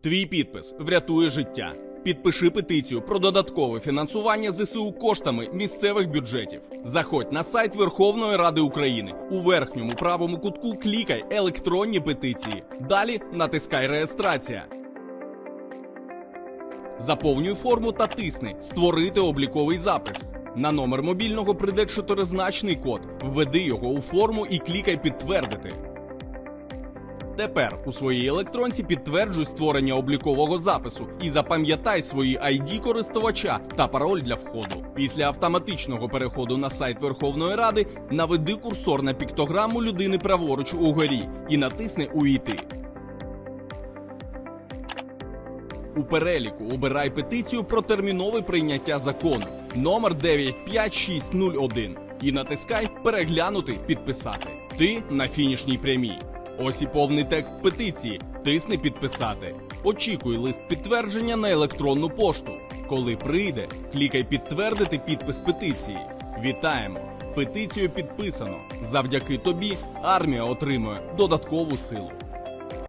Твій підпис врятує життя. Підпиши петицію про додаткове фінансування ЗСУ коштами місцевих бюджетів. Заходь на сайт Верховної Ради України. У верхньому правому кутку клікай електронні петиції. Далі натискай реєстрація. Заповнюй форму та тисни Створити обліковий запис. На номер мобільного прийде чотиризначний код. Введи його у форму і клікай підтвердити. Тепер у своїй електронці підтверджуй створення облікового запису і запам'ятай свої ID користувача та пароль для входу. Після автоматичного переходу на сайт Верховної Ради наведи курсор на піктограму людини праворуч угорі і натисни Увійти. У переліку обирай петицію про термінове прийняття закону номер 95601 і натискай Переглянути підписати. Ти на фінішній прямій. Ось і повний текст петиції. Тисни підписати. Очікуй лист підтвердження на електронну пошту. Коли прийде, клікай підтвердити підпис петиції. Вітаємо! Петицію підписано. Завдяки тобі армія отримує додаткову силу.